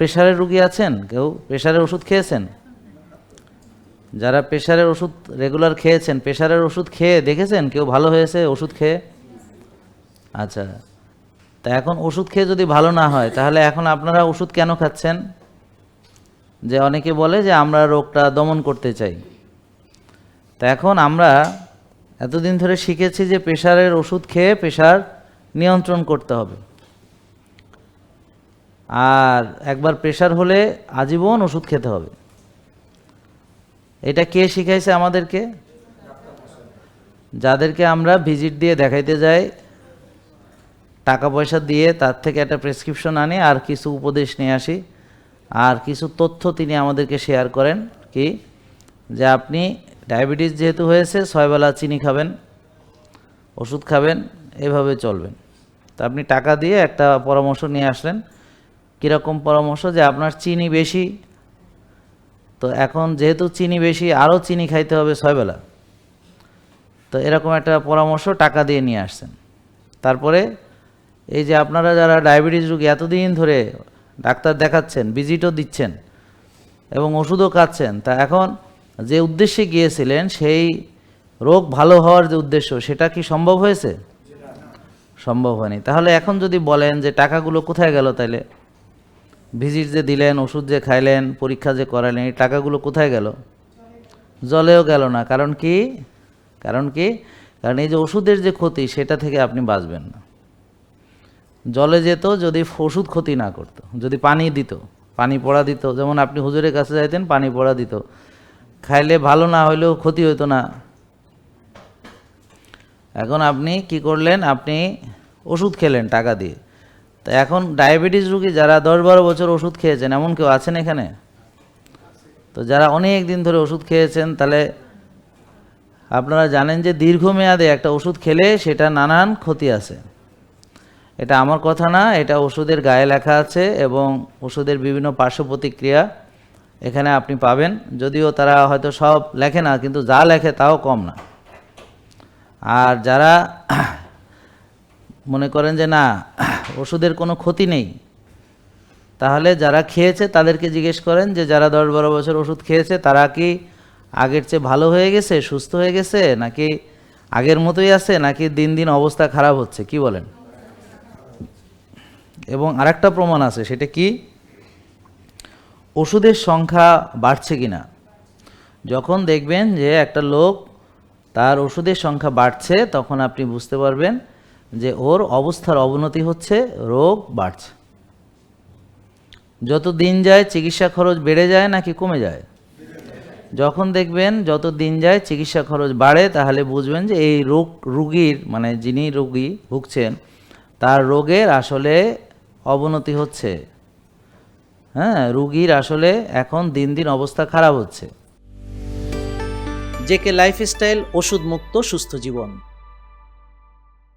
প্রেশারের রুগী আছেন? কেউ প্রেশারের ওষুধ খেয়েছেন? যারা প্রেশারের ওষুধ রেগুলার খেয়েছেন, প্রেশারের ওষুধ খেয়ে দেখেছেন? কেউ ভালো হয়েছে ওষুধ খেয়ে? আচ্ছা তা এখন ওষুধ খেয়ে যদি ভালো না হয়, তাহলে এখন আপনারা ওষুধ কেন খাচ্ছেন? যে অনেকে বলে যে আমরা রোগটা দমন করতে চাই। তা এখন আমরা এতদিন ধরে শিখেছি যে প্রেশারের ওষুধ খেয়ে প্রেশার নিয়ন্ত্রণ করতে হবে। আর একবার প্রেশার হলে আজীবন ওষুধ খেতে হবে। এটা কে শিখাইছে আমাদেরকে? যাদেরকে আমরা ভিজিট দিয়ে দেখাইতে যাই, টাকা পয়সা দিয়ে তার থেকে একটা প্রেসক্রিপশন আনি, আর কিছু উপদেশ নিয়ে আসি। আর কিছু তথ্য তিনি আমাদেরকে শেয়ার করেন কি, যে আপনি ডায়াবেটিস যেহেতু হয়েছে ছয়বেলা চিনি খাবেন, ওষুধ খাবেন, এভাবে চলবেন। তা আপনি টাকা দিয়ে একটা পরামর্শ নিয়ে আসলেন কীরকম পরামর্শ যে আপনার চিনি বেশি? তো এখন যেহেতু চিনি বেশি, আরও চিনি খাইতে হবে ছয়বেলা তো এরকম একটা পরামর্শ টাকা দিয়ে নিয়ে আসছেন। তারপরে এই যে আপনারা যারা ডায়াবেটিস রোগী, এতদিন ধরে ডাক্তার দেখাচ্ছেন, ভিজিটও দিচ্ছেন এবং ওষুধও খাচ্ছেন, তা এখন যে উদ্দেশ্যে গিয়েছিলেন, সেই রোগ ভালো হওয়ার যে উদ্দেশ্য, সেটা কি সম্ভব হয়েছে? সম্ভব হয়নি। তাহলে এখন যদি বলেন যে টাকাগুলো কোথায় গেল তাইলে? ভিজিট যে দিলেন, ওষুধ যে খাইলেন, পরীক্ষা যে করালেন, এই টাকাগুলো কোথায় গেল? জলেও গেল না। কারণ কি? কারণ কি? কারণ এই যে ওষুধের যে ক্ষতি, সেটা থেকে আপনি বাঁচবেন না। জলে যেত, যদি ওষুধ ক্ষতি না করত। যদি পানি দিত, পানি পড়া দিত। যেমন আপনি হুজুরের কাছে যাইতেন, পানি পড়া দিত। খাইলে ভালো না হইলেও ক্ষতি হতো না। এখন আপনি কি করলেন? আপনি ওষুধ খেলেন টাকা দিয়ে। তা এখন ডায়াবেটিস রুগী যারা দশ বারো বছর ওষুধ খেয়েছেন, এমন কেউ আছেন এখানে? তো যারা অনেক দিন ধরে ওষুধ খেয়েছেন, তাহলে আপনারা জানেন যে দীর্ঘমেয়াদে একটা ওষুধ খেলে সেটা নানান ক্ষতি আছে। এটা আমার কথা না, এটা ওষুধের গায়ে লেখা আছে এবং ওষুধের বিভিন্ন পার্শ্ব প্রতিক্রিয়া এখানে আপনি পাবেন। যদিও তারা হয়তো সব লেখে না, কিন্তু যা লেখে তাও কম না। আর যারা মনে করেন যে, না, ওষুধের কোনো ক্ষতি নেই। তাহলে যারা খেয়েছে তাদেরকে জিজ্ঞেস করেন যে, যারা দশ বারো বছর ওষুধ খেয়েছে, তারা কি আগের চেয়ে ভালো হয়ে গেছে, সুস্থ হয়ে গেছে, নাকি আগের মতোই আছে, নাকি দিন দিন অবস্থা খারাপ হচ্ছে? কি বলেন? এবং আরেকটা প্রমাণ আছে, সেটা কি? ওষুধের সংখ্যা বাড়ছে কিনা? যখন দেখবেন যে একটা লোক তার ওষুধের সংখ্যা বাড়ছে, তখন আপনি বুঝতে পারবেন যে ওর অবস্থার অবনতি হচ্ছে, রোগ বাড়ছে। যত দিন যায় চিকিৎসা খরচ বেড়ে যায় নাকি কমে যায়? যখন দেখবেন যত দিন যায় চিকিৎসা খরচ বাড়ে, তাহলে বুঝবেন যে এই রোগ, রুগীর মানে যিনি রোগী ভুগছেন, তার রোগের আসলে অবনতি হচ্ছে। হ্যাঁ রুগীর আসলে এখন দিন দিন অবস্থা খারাপ হচ্ছে। জেকে লাইফস্টাইল ওষুধ মুক্ত সুস্থ জীবন।